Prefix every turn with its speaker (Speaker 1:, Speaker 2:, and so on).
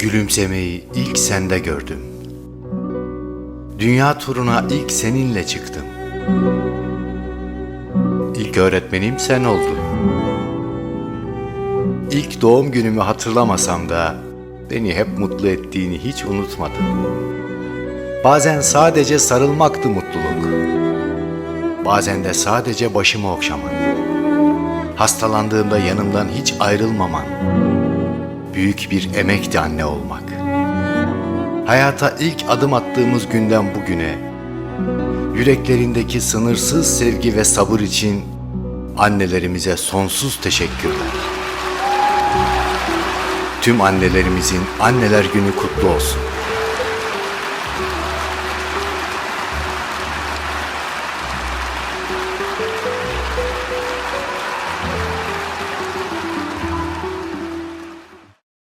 Speaker 1: Gülümsemeyi ilk sende gördüm. Dünya turuna ilk seninle çıktım. İlk öğretmenim sen oldun. İlk doğum günümü hatırlamasam da beni hep mutlu ettiğini hiç unutmadım. Bazen sadece sarılmaktı mutluluk. Bazen de sadece başımı okşaman. Hastalandığımda yanımdan hiç ayrılmaman. Büyük bir emekti anne olmak. Hayata ilk adım attığımız günden bugüne yüreklerindeki sınırsız sevgi ve sabır için annelerimize sonsuz teşekkürler. Tüm annelerimizin anneler günü kutlu olsun.